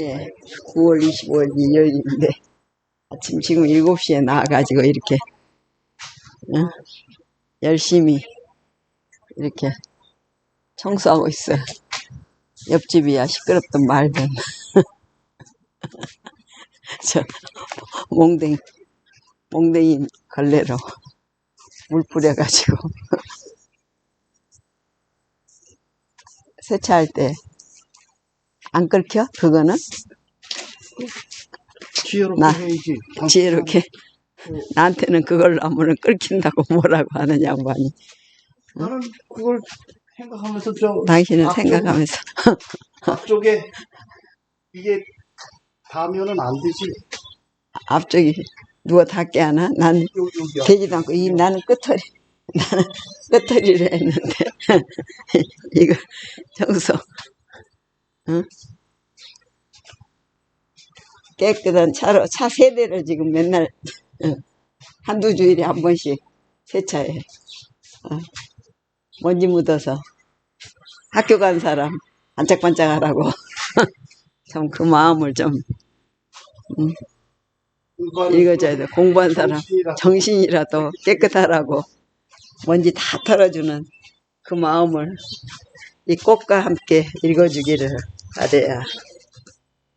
예, 9월 25일 일요일인데 아침 지금 7시에 나와가지고 이렇게 어? 열심히 이렇게 청소하고 있어요. 옆집이야 시끄럽든 말든 저 몽댕 몽댕이 걸레로 물 뿌려가지고 세차할 때 안 끓겨? 그거는? 지혜롭게 나- 해야지. 지혜롭게 나한테는 그걸로 하면은 끓긴다고 뭐라고 하는 양반이 나는 그걸 생각하면서 저 당신은 앞쪽- 생각하면서 앞쪽에 이게 닿으면은 안 되지. 앞쪽이 누가 닿게 하나? 난 여기 여기야. 되지도 않고 이 나는 끝털이 나는 끝털이를 했는데 이거 청소 응? 깨끗한 차로 차 세 대를 지금 맨날 응, 한두 주일에 한 번씩 세차해. 어. 먼지 묻어서. 학교 간 사람 반짝반짝하라고. 참 그 마음을 좀 일반 읽어줘야 돼. 공부한 사람 정신이라 정신이라도 깨끗하라고 먼지 다 털어주는 그 마음을 이 꽃과 함께 읽어주기를 바래야.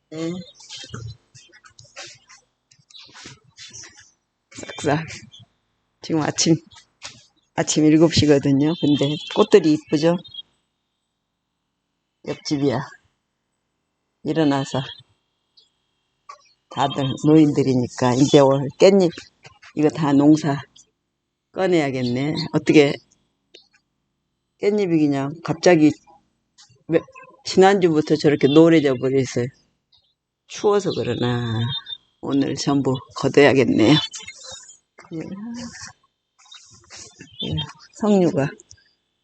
네. 싹싹. 지금 아침, 아침 7시거든요. 근데 꽃들이 이쁘죠? 옆집이야. 일어나서 다들 노인들이니까 이제 올 깻잎 이거 다 농사 꺼내야겠네. 어떻게 깻잎이 그냥 갑자기 왜- 지난주부터 저렇게 노래져 버렸어요. 추워서 그러나 오늘 전부 걷어야겠네요. 예. 예, 석류가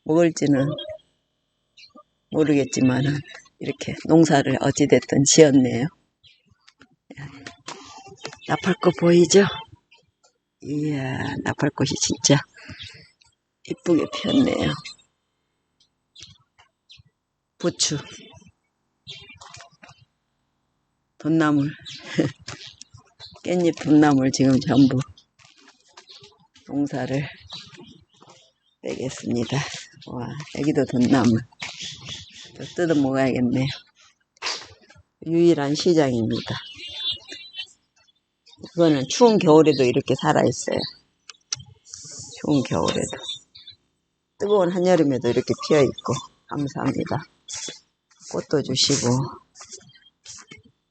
먹을지는 모르겠지만 이렇게 농사를 어찌됐든 지었네요. 나팔꽃 보이죠? 이야, 나팔꽃이 진짜 이쁘게 피었네요. 부추, 돈나물, 깻잎 돈나물 지금 전부 농사를 빼겠습니다. 와, 여기도 돈나물. 또 뜯어 먹어야겠네요. 유일한 시장입니다. 이거는 추운 겨울에도 이렇게 살아있어요. 추운 겨울에도. 뜨거운 한여름에도 이렇게 피어있고, 감사합니다. 꽃도 주시고,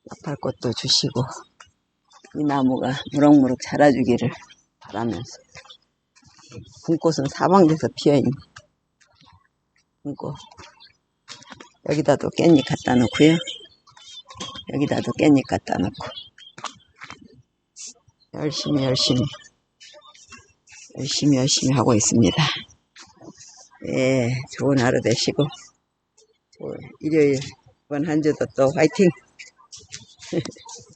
나팔꽃도 주시고, 이 나무가 무럭무럭 자라주기를 바라면서. 분꽃은 사방에서 피어있네. 분꽃. 여기다도 깻잎 갖다 놓고요. 여기다도 깻잎 갖다 놓고. 열심히 열심히 열심히 열심히 하고 있습니다. 예, 좋은 하루 되시고 좋은 일요일 이번 한 주도 또 화이팅!